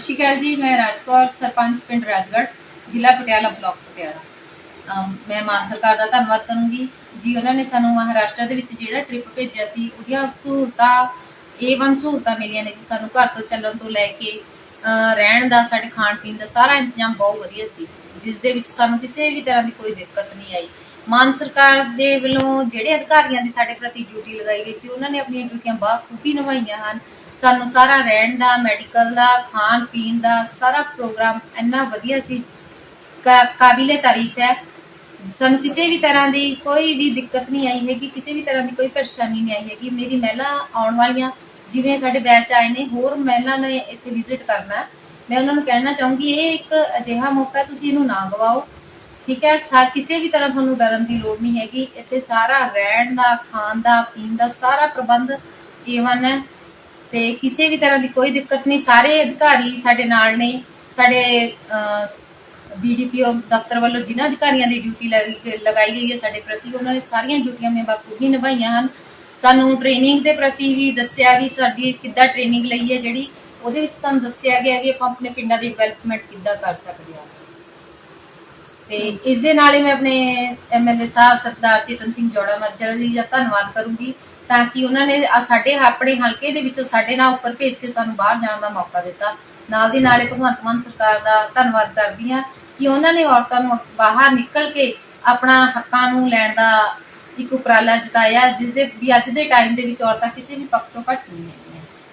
ਸ਼੍ਰੀ ਅਕਾਲ ਜੀ, ਮੈਂ ਰਾਜਕੌਰ, ਸਰਪੰਚ ਪਿੰਡ ਰਾਜਗੜ੍ਹ, ਜ਼ਿਲ੍ਹਾ ਪਟਿਆਲਾ ਬਲਾਕ ਪਟਿਆਲਾ। ਮੈਂ ਮਾਨ ਸਰਕਾਰ ਦਾ ਧੰਨਵਾਦ ਕਰੂੰਗੀ। ਜੀ, ਉਹਨਾਂ ਨੇ ਸਾਨੂੰ ਮਹਾਰਾਸ਼ਟਰ ਦੇ ਵਿੱਚ ਜਿਹੜਾ ਟ੍ਰਿਪ ਭੇਜਿਆ ਸੀ, ਉਹਦੀਆਂ ਸਹੂਲਤਾਂ A1 ਸਹੂਲਤਾਂ ਮਿਲੀਆਂ ਨੇ ਜੀ ਸਾਨੂੰ ਘਰ ਤੋਂ ਚੱਲਣ ਤੋਂ ਲੈ ਕੇ। ਅਹ ਰਹਿਣ ਦਾ, ਸਾਡੇ ਖਾਣ ਪੀਣ ਦਾ ਸਾਰਾ ਇੰਤਜ਼ਾਮ ਬਹੁਤ ਵਧੀਆ ਸੀ, ਜਿਸ ਦੇ ਵਿੱਚ ਸਾਨੂੰ ਕਿਸੇ ਵੀ ਤਰ੍ਹਾਂ ਦੀ ਕੋਈ ਦਿੱਕਤ ਨਹੀਂ ਆਈ। ਮਾਨ ਸਰਕਾਰ ਦੇ ਵੱਲੋਂ ਜਿਹੜੇ ਅਧਿਕਾਰੀਆਂ ਦੀ ਸਾਡੇ ਪ੍ਰਤੀ ਡਿਊਟੀ ਲਗਾਈ ਗਈ ਸੀ, ਉਹਨਾਂ ਨੇ ਆਪਣੀਆਂ ਡਿਊਟੀਆਂ ਬਾਖੂਬੀ ਨਿਭਾਈਆਂ ਹਨ। ਸਾਨੂੰ ਸਾਰਾ ਰਹਿਣ ਦਾ ਮੈਡੀਕਲ ਦਾ, ਖਾਣ ਪੀਣ ਦਾ ਸਾਰਾ ਪ੍ਰੋਗਰਾਮ ਇੰਨਾ ਵਧੀਆ ਸੀ। ਕਾਬਿਲੇ ਤਾਰੀਫ ਹੈ। ਸਾਨੂੰ ਕਿਸੇ ਵੀ ਤਰ੍ਹਾਂ ਦੀ ਕੋਈ ਵੀ ਦਿੱਕਤ ਨਹੀਂ ਆਈ ਹੈਗੀ, ਕਿਸੇ ਵੀ ਤਰ੍ਹਾਂ ਦੀ ਕੋਈ ਪਰੇਸ਼ਾਨੀ ਨਹੀਂ ਆਈ ਹੈਗੀ। ਮੇਰੀ ਮਹਿਲਾ ਆਉਣ ਵਾਲੀਆਂ, ਜਿਵੇਂ ਸਾਡੇ ਬੈਚ ਆਏ ਨੇ, ਹੋਰ ਮਹਿਲਾ ਨੇ ਇੱਥੇ ਵਿਜ਼ਿਟ ਕਰਨਾ ਮੈਂ ਉਹਨਾਂ ਨੂੰ ਕਹਿਣਾ ਚਾਹੂੰਗੀ, ਇਹ ਇੱਕ ਅਜਿਹਾ ਮੌਕਾ ਤੁਸੀਂ ਇਹਨੂੰ ਨਾ ਗਵਾਓ। ਠੀਕ ਹੈ? ਕਿਸੇ ਵੀ ਤਰ੍ਹਾਂ ਤੁਹਾਨੂੰ ਡਰਨ ਦੀ ਲੋੜ ਨਹੀਂ ਹੈਗੀ। ਇੱਥੇ ਸਾਰਾ ਰਹਿਣ ਦਾ, ਖਾਣ ਦਾ, ਪੀਣ ਦਾ ਸਾਰਾ ਪ੍ਰਬੰਧ ਏਵਨ ਹੈ। ਤੇ ਕਿਸੇ ਵੀ ਤਰ੍ਹਾਂ ਦੀ ਕੋਈ ਦਿੱਕਤ ਨਹੀਂ, ਸਾਰੇ ਅਧਿਕਾਰੀ ਸਾਡੇ ਨਾਲ ਨੇ, ਸਾਡੇ ਬੀਡੀਪੀਓ ਦਫ਼ਤਰ ਵੱਲੋਂ ਜਿਨ੍ਹਾਂ ਅਧਿਕਾਰੀਆਂ ਦੀ ਡਿਊਟੀ ਲਗਾਈ ਗਈ ਹੈ, ਸਾਡੇ ਪ੍ਰਤੀ ਉਹਨਾਂ ਨੇ ਸਾਰੀਆਂ ਡਿਊਟੀਆਂ ਮੈਂ ਬਾਖੂਬੀ ਨਿਭਾਈਆਂ ਹਨ। ਸਾਨੂੰ ਟ੍ਰੇਨਿੰਗ ਦੇ ਪ੍ਰਤੀ ਵੀ ਦੱਸਿਆ ਵੀ ਸਾਡੀ ਕਿੱਦਾਂ ਟ੍ਰੇਨਿੰਗ ਲਈ ਹੈ, ਜਿਹੜੀ ਉਹਦੇ ਵਿੱਚ ਸਾਨੂੰ ਦੱਸਿਆ ਗਿਆ ਵੀ ਆਪਾਂ ਆਪਣੇ ਪਿੰਡਾਂ ਦੀ ਡਿਵੈਲਪਮੈਂਟ ਕਿੱਦਾਂ ਕਰ ਸਕਦੇ ਹਾਂ। ਤੇ ਇਸ ਦੇ ਨਾਲ ਹੀ ਮੈਂ ਆਪਣੇ ਐਮਐਲਏ ਸਾਹਿਬ ਸਰਦਾਰ ਚੇਤਨ ਸਿੰਘ ਜੋੜਾ ਮੱਜਰ ਜੀ ਦਾ ਧੰਨਵਾਦ ਕਰੂੰਗੀ। ਤਾਂ ਕਿ ਉਹਨਾਂ ਨੇ ਸਾਡੇ ਆਪਣੇ ਹਲਕੇ ਦੇ ਵਿੱਚੋਂ ਸਾਡੇ ਨਾਲ ਉੱਪਰ ਭੇਜ ਕੇ ਸਾਨੂੰ ਬਾਹਰ ਜਾਣ ਦਾ ਮੌਕਾ ਦਿੱਤਾ। ਨਾਲ ਦੀ ਨਾਲੇ ਭਗਵੰਤ ਮਾਨ ਸਰਕਾਰ ਦਾ ਧੰਨਵਾਦ ਕਰਦੀ ਹਾਂ ਕਿ ਉਹਨਾਂ ਨੇ ਔਰਤਾਂ ਨੂੰ ਬਾਹਰ ਨਿਕਲ ਕੇ ਆਪਣਾ ਹੱਕਾਂ ਨੂੰ ਲੈਣ ਦਾ ਇੱਕ ਉਪਰਾਲਾ ਜਤਾਇਆ ਜਿਸ ਦੇ ਵੀ ਅੱਜ ਦੇ ਟਾਈਮ ਦੇ ਵਿੱਚ ਔਰਤਾਂ ਕਿਸੇ ਵੀ ਪੱਖ ਤੋਂ ਘੱਟ ਨਹੀਂ ਹੈ